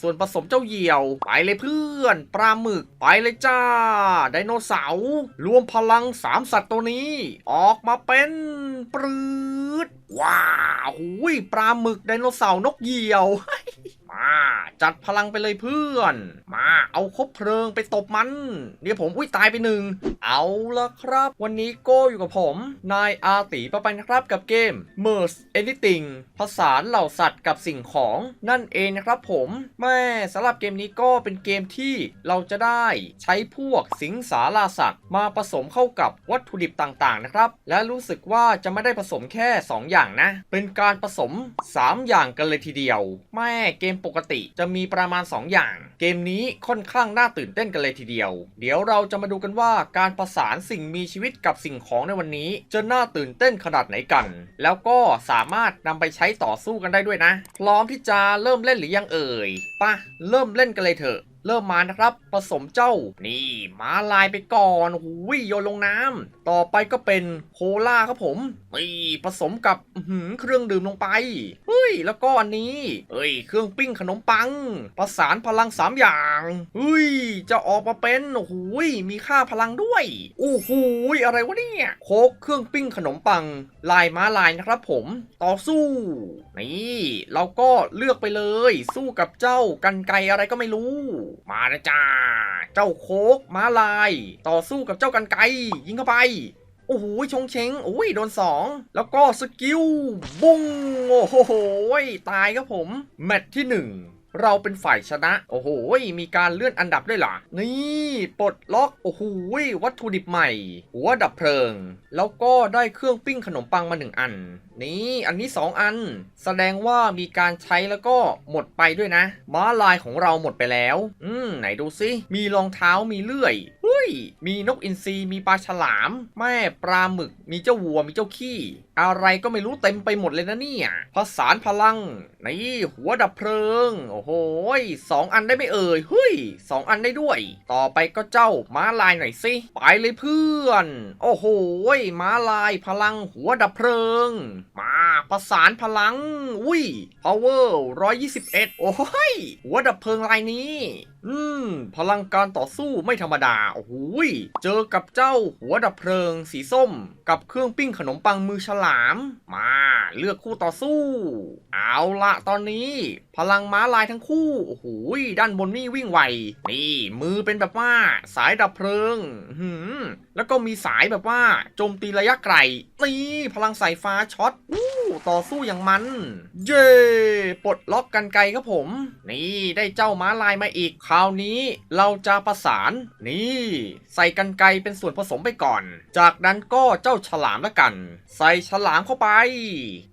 ส่วนผสมเจ้าเหยี่ยว ไปเลยเพื่อน ปลาหมึก ไปเลยจ้า ไดโนเสาร์รวมพลังสามสัตว์ตัวนี้ ออกมาเป็นปลืดว้าวหุยปลาหมึกไดโนเสาร์นกเหยี่ยว มาจัดพลังไปเลยเพื่อน มาเอาคบเพลิงไปตบมันเดี๋ยวผมอุ้ยตายไปหนึ่งเอาละครับ วันนี้โก้อยู่กับผม นายอาตีประปันครับกับเกม Merge Anything ผสานเหล่าสัตว์กับสิ่งของนั่นเองนะครับผมแม่สำหรับเกมนี้ก็เป็นเกมที่เราจะได้ใช้พวกสิงสาราสัตว์มาผสมเข้ากับวัตถุดิบต่างๆนะครับ และรู้สึกว่าจะไม่ได้ผสมแค่ 2 อย่างนะ เป็นการผสม 3 อย่างกันเลยทีเดียว แม่เกมปกติจะมีประมาณ 2 อย่าง เกมนี้ค่อนข้างน่าตื่นเต้นกันเลยทีเดียว เดี๋ยวเราจะมาดูกันว่าการประสานสิ่งมีชีวิตกับสิ่งของในวันนี้ จะน่าตื่นเต้นขนาดไหนกัน แล้วก็สามารถนำไปใช้ต่อสู้กันได้ด้วยนะ พร้อมที่จะเริ่มเล่นหรือยังเอ่ยปะเริ่มเล่นกันเลยเถอะ เริ่มมานะครับ ผสมเจ้า นี่ม้าลายไปก่อนหูยโยนลงน้ำต่อไปก็เป็นโคลาครับผมนี่ผสมกับหือเครื่องดื่มลงไปเฮ้ยแล้วก็อันนี้เฮ้ย เครื่องปิ้งขนมปัง ประสานพลังสามอย่างเฮ้ยจะออกมาเป็นโอ้โหยมีค่าพลังด้วยโอ้โหยอะไรวะเนี่ยโคกเครื่องปิ้งขนมปัง ลายม้าลายนะครับผมต่อสู้นี่เราก็เลือกไปเลย สู้กับเจ้ากันไกรอะไรก็ไม่รู้มานะจ้า เจ้าโคกม้าลาย ต่อสู้กับเจ้ากันไกยิงเข้าไป โอ้โหชงเชงโอ้ยโดนสองแล้วก็สกิลบุ้งโอ้โหตายครับผม แมตช์ที่หนึ่ง เราเป็นฝ่ายชนะ โอ้โห มีการเลื่อนอันดับด้วยเหรอ นี่ปลดล็อกโอ้โหวัตถุดิบใหม่ หัวดับเพลิง แล้วก็ได้เครื่องปิ้งขนมปังมาหนึ่งอัน นี่อันนี้ 2 อัน แสดงว่ามีการใช้แล้วก็หมดไปด้วยนะ ม้าลายของเราหมดไปแล้ว อืมไหนดูซิมีรองเท้ามีเลื่อย ฮ้ย มีนกอินทรีมีปลาฉลาม แม่ปลาหมึก มีเจ้าวัว มีเจ้าขี้ อะไรก็ไม่รู้เต็มไปหมดเลยนะเนี่ยผสานพลัง นี่หัวดับเพลิง โอ้โหสองอันได้ไม่เอ่ย เฮ้ยสองอันได้ด้วย ต่อไปก็เจ้าม้าลายหน่อยสิ ไปเลยเพื่อน โอ้โหม้าลายพลังหัวดับเพลิง มาประสานพลัง อุ้ย power 121 โอ้ยหัวดับเพลิงลายนี้อืม พลังการต่อสู้ไม่ธรรมดา โอ้โหเจอกับเจ้าหัวดับเพลิงสีส้ม กับเครื่องปิ้งขนมปังมือฉลาม มาเลือกคู่ต่อสู้ เอาละตอนนี้ พลังม้าลายทั้งคู่ โอ้โหด้านบนนี่วิ่งไว นี่มือเป็นแบบว่า สายดับเพลิง หือแล้วก็มีสายแบบว่าโจมตีระยะไกล นี่พลังสายฟ้าช็อตอู ต่อสู้อย่างมัน เย่ปลดล็อกกันไกลครับผม นี่ได้เจ้าม้าลายมาอีก คราวนี้เราจะประสาน นี่ ใส่กันไกลเป็นส่วนผสมไปก่อน จากนั้นก็เจ้าฉลามละกัน ใส่ฉลามเข้าไป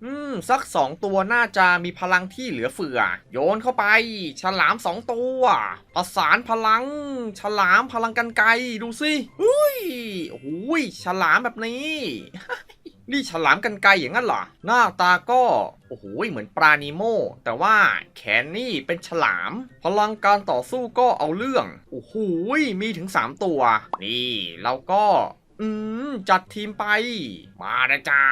อืม สักสองตัวน่าจะมีพลังที่เหลือเฟือ โยนเข้าไป ฉลามสองตัว ประสานพลัง ฉลามพลังกันไกลดูสิอุ้ยโอ้ยฉลามแบบนี้ นี่ฉลามกันไกลอย่างนั้นเหรอ หน้าตาก็ โอ้โห เหมือนปลานิโม แต่ว่าแขนนี่เป็นฉลาม พลังการต่อสู้ก็เอาเรื่อง โอ้โห มีถึง 3 ตัว นี่เราก็ อืม จัดทีมไป มานะจ้า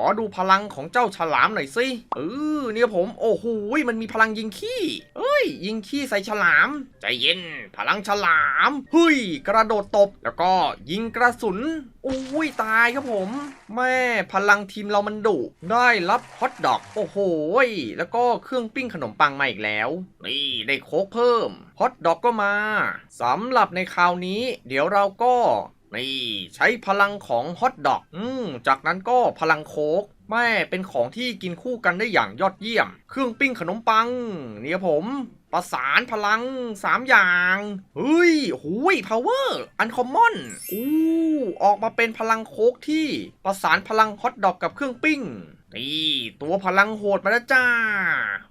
อดูพลังของเจ้าฉลามหน่อยสิเออเนี่ยผม โอ้โหมันมีพลังยิงขี้เอ้ย ยิงขี้ใส่ฉลามใจเย็น พลังฉลามเฮ้ยกระโดดตบแล้วก็ยิงกระสุนอุ้ยตายครับผม แม่พลังทีมเรามันดุได้รับฮอตดอก โอ้โหยแล้วก็เครื่องปิ้งขนมปังมาอีกแล้ว นี่ได้โค้กเพิ่มฮอตดอกก็มาสำหรับในคราวนี้ เดี๋ยวเราก็ นี่ใช้พลังของฮอตดอกอืมจากนั้นก็พลังโค้กแม่เป็นของที่กินคู่กันได้อย่างยอดเยี่ยม เครื่องปิ้งขนมปัง เนี่ยผม ประสานพลัง 3 อย่างเฮ้ยหูยพาวเวอร์อันคอมมอนอู้ออกมาเป็นพลังโคกที่ประสานพลังฮอตดอกกับเครื่องปิ้งนี่ตัวพลังโหดมาแล้วจ้า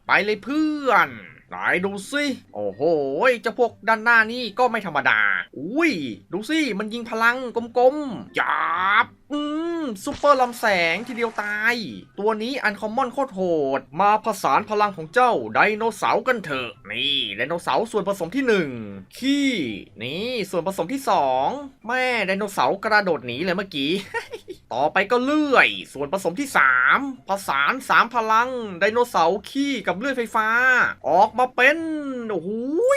ไปเลยเพื่อน ไหนดูสิโอ้โหเจ้าพวกด้านหน้านี่ก็ไม่ธรรมดา อุ้ย ดูสิ มันยิงพลังกลมๆจับอืมซูเปอร์ลำแสงทีเดียวตาย ตัวนี้อันคอมมอนโคตรโหด มาผสานพลังของเจ้าไดโนเสาร์กันเถอะ นี่ไดโนเสาร์ส่วนผสมที่หนึ่งขี้ นี่ส่วนผสมที่สองแม่ไดโนเสาร์กระโดดหนีเลยเมื่อกี้ ต่อไปก็เลื่อย ส่วนผสมที่ 3 ผสาน 3 พลังไดโนเสาร์ขี้กับเลื่อยไฟฟ้า ออกมาเป็นโอ้โห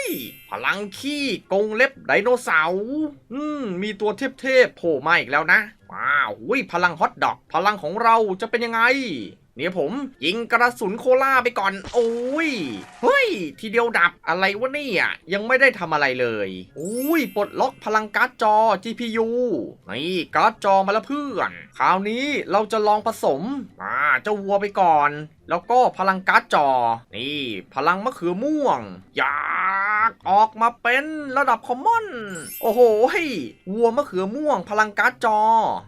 ยพลังขี้กงเล็บไดโนเสาร์อืมมีตัวเทพๆโผล่มาอีกแล้วนะว้าวหุยพลังฮอตดอก พลังของเราจะเป็นยังไง เนี่ยผมยิงกระสุนโคล่าไปก่อน โอ้ยเฮ้ย ทีเดียวดับอะไรวะเนี่ยยังไม่ได้ทำอะไรเลยอุ้ยปลดล็อกพลังการ์ดจอ GPU นี่การ์ดจอมาแล้วเพื่อน คราวนี้เราจะลองผสมอ่าเจ้าวัวไปก่อน แล้วก็พลังการ์ดจอ นี่ พลังมะเขือม่วง อยากออกมาเป็นระดับคอมมอน โอ้โหเฮ้วัวมะเขือม่วง พลังการ์ดจอ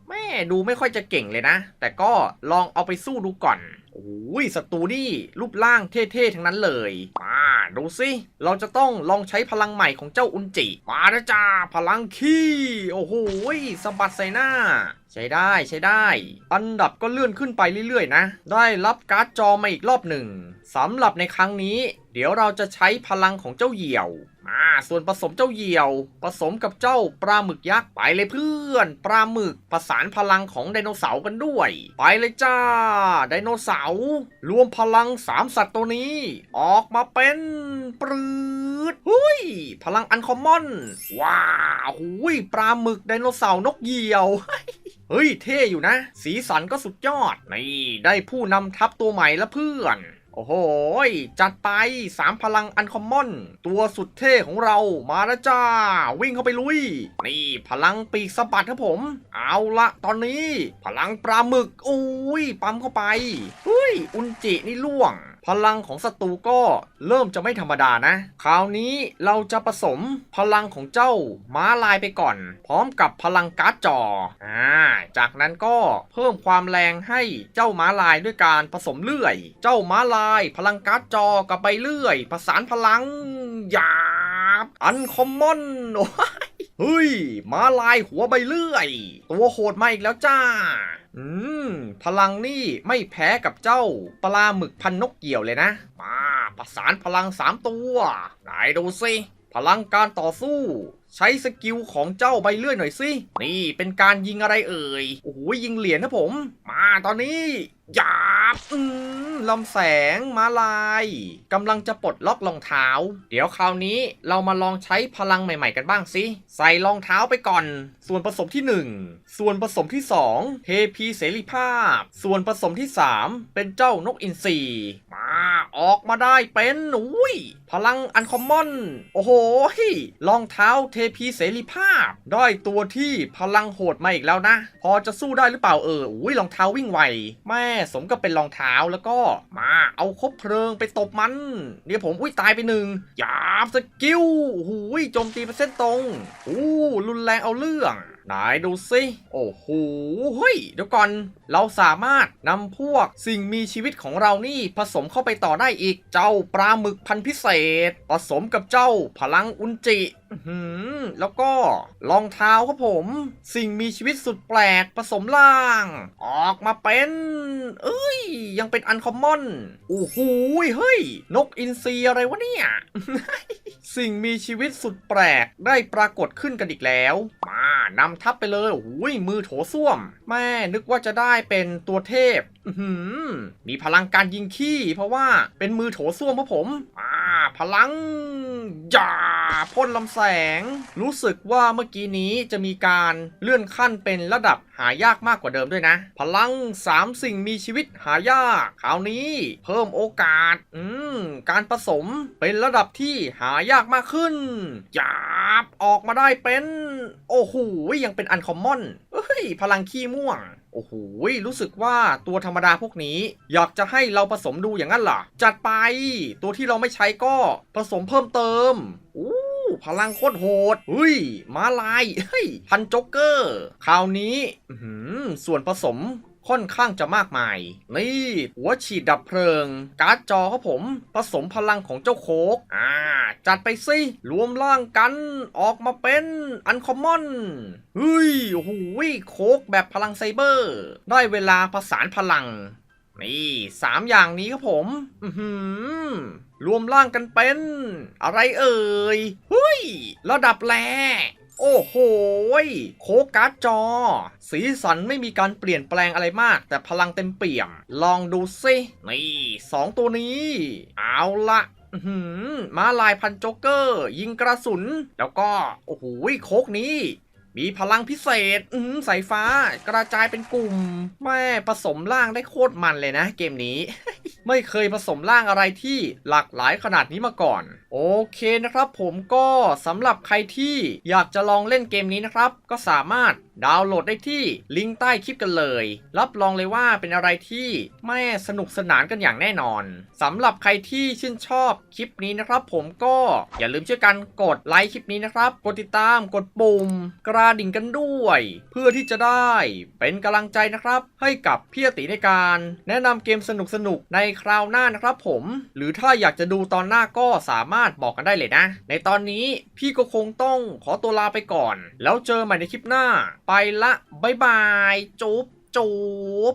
แม่ดูไม่ค่อยจะเก่งเลยนะ แต่ก็ลองเอาไปสู้ดูก่อน โอ้ยศัตรูนี่รูปร่างเท่ๆ ทั้งนั้นเลยมา ดูสิ เราจะต้องลองใช้พลังใหม่ของเจ้าอุนจิ มาแล้วจ้า พลังขี้ โอ้โหสะบัดใส่หน้า ใช้ได้ใช้ได้ อันดับก็เลื่อนขึ้นไปเรื่อยๆนะ ได้รับการ์ดจอมาอีกรอบหนึ่งสำหรับในครั้งนี้ เดี๋ยวเราจะใช้พลังของเจ้าเหยี่ยว มาส่วนผสมเจ้าเหยี่ยว ผสมกับเจ้าปลาหมึกยักษ์ไปเลยเพื่อนปลาหมึกประสานพลังของไดโนเสาร์กันด้วย ไปเลยจ้า ไดโนเสาร์รวมพลังสามสัตว์ตัวนี้ ออกมาเป็นปรืดหุยพลังอันคอมมอน ว้าวหุยปลาหมึกไดโนเสาร์นกเหยี่ยวเฮ้ยเท่อยู่นะ สีสันก็สุดยอด นี่ ได้ผู้นำทัพตัวใหม่แล้วเพื่อน โอ้โห จัดไป 3 พลังอันคอมมอน ตัวสุดเท่ของเรามาแล้วจ้า วิ่งเข้าไปลุย นี่พลังปีกสะบัดครับผม เอาละตอนนี้ พลังปลาหมึก อุ้ยปั๊มเข้าไปเฮ้ย อุนจินี่ล่วง พลังของศัตรูก็เริ่มจะไม่ธรรมดานะ คราวนี้เราจะผสมพลังของเจ้าม้าลายไปก่อน พร้อมกับพลังการ์ดจออ่าจากนั้นก็เพิ่มความแรงให้เจ้าม้าลายด้วยการผสมเลื่อย เจ้าม้าลาย พลังการ์ดจอกับใบเลื่อยผสานพลังหยาบอันคอมมอนโอ้ เฮ้ย มาลายหัวใบเลื่อย ตัวโหดมาอีกแล้วจ้า อืม พลังนี่ไม่แพ้กับเจ้าปลาหมึกพันนกเกี่ยวเลยนะ มาประสานพลังสามตัว ไหนดูสิ พลังการต่อสู้ ใช้สกิลของเจ้าใบเลื่อยหน่อยสิ นี่เป็นการยิงอะไรเอ่ย โอ้โหยิงเหรียญนะผม มาตอนนี้หยาบอืมลำแสงมาลายกำลังจะปลดล็อกรองเท้า เดี๋ยวคราวนี้เรามาลองใช้พลังใหม่ๆกันบ้างสิ ใส่รองเท้าไปก่อน ส่วนผสมที่ 1 ส่วนผสมที่ 2 เทพีเสรีภาพ ส่วนผสมที่ 3 เป็นเจ้านกอินทรีมา ออกมาได้เป็นอุ้ย พลังอันคอมมอน โอ้โหรองเท้าเทพีเสรีภาพ ได้ตัวที่พลังโหดมาอีกแล้วนะ พอจะสู้ได้หรือเปล่าเอออุ้ยรองเท้าวิ่งไว แม่สมกับเป็นรองเท้าแล้วก็มาเอาคบเพลิงไปตบมันเดี๋ยวผมอุ้ยตายไปหนึ่งหยาบสกิลหูยโจมตีเป็นเส้นตรงอู้รุนแรงเอาเรื่อง ไหนดูสิโอ้โหเฮ้ยเดี๋ยวก่อน เราสามารถนำพวกสิ่งมีชีวิตของเรานี่ผสมเข้าไปต่อได้อีกเจ้าปลาหมึกพันธุ์พิเศษ ผสมกับเจ้าพลังอุนจิแล้วก็รองเท้าครับผม สิ่งมีชีวิตสุดแปลกผสมล่าง ออกมาเป็น เอ้ย ยังเป็นอันคอมมอนโอ้โหเฮ้ย นกอินทรีอะไรวะเนี่ย สิ่งมีชีวิตสุดแปลกได้ปรากฏขึ้นกันอีกแล้ว นำทัพไปเลยโอ้ยมือโถส้วม แม่นึกว่าจะได้เป็นตัวเทพมีพลังการยิงขี้ เพราะว่าเป็นมือโถส้วมพระผม อ่า พลังจ่าพ่นลำแสง รู้สึกว่าเมื่อกี้นี้จะมีการเลื่อนขั้นเป็นระดับหายากมากกว่าเดิมด้วยนะ พลัง 3 สิ่งมีชีวิตหายากคราวนี้ เพิ่มโอกาส อืม การผสมเป็นระดับที่หายากมากขึ้นหยาบออกมาได้เป็น โอ้โหยังเป็นอันคอมมอนเฮ้ย พลังขี้ม่วงโอ้โห รู้สึกว่าตัวธรรมดาพวกนี้ อยากจะให้เราผสมดูอย่างนั้นเหรอ จัดไป ตัวที่เราไม่ใช้ก็ผสมเพิ่มเติมอู้ พลังโคตรโหดเฮ้ยมาลายเฮ้ยพันโจ็อกเกอร์คราวนี้อื้อหือส่วนผสมค่อนข้างจะมากมาย นี่หัวฉีดดับเพลิง การ์ดจอครับผม ผสมพลังของเจ้าโคกอ่า จัดไปสิ รวมร่างกันออกมาเป็นอันคอมมอนเฮ้ยโอ้โหโคกแบบพลังไซเบอร์ ได้เวลาผสานพลัง นี่สามอย่างนี้ครับผมอือหือรวมร่างกันเป็น อะไรเอ่ยเฮ้ยระดับแรโอ้โห โคการ์ดจอ สีสันไม่มีการเปลี่ยนแปลงอะไรมาก แต่พลังเต็มเปี่ยม ลองดูสินี่สองตัวนี้ เอาละมาลายพันโจ๊กเกอร์ ยิงกระสุน แล้วก็ โอ้โหโคกนี้ มีพลังพิเศษ อืสายฟ้ากระจายเป็นกลุ่ม แม่ผสมร่างได้โคตรมันเลยนะเกมนี้ ไม่เคยผสมร่างอะไรที่หลากหลายขนาดนี้มาก่อน โอเคนะครับผมก็สำหรับใครที่อยากจะลองเล่นเกมนี้นะครับ ก็สามารถดาวน์โหลดได้ที่ลิงก์ใต้คลิปกันเลย รับรองเลยว่าเป็นอะไรที่แม่สนุกสนานกันอย่างแน่นอนสำหรับใครที่ชื่นชอบคลิปนี้นะครับผมก็อย่าลืมช่วยกันกดไลค์คลิปนี้นะครับ กดติดตามกดปุ่ม กระดิ่งกันด้วย เพื่อที่จะได้เป็นกำลังใจนะครับ ให้กับพี่ติในการ แนะนำเกมสนุกๆในคราวหน้านะครับผม หรือถ้าอยากจะดูตอนหน้าก็สามารถบอกกันได้เลยนะ ในตอนนี้พี่ก็คงต้องขอตัวลาไปก่อน แล้วเจอใหม่ในคลิปหน้าไปละ บ๊ายบาย จุ๊บจุ๊บ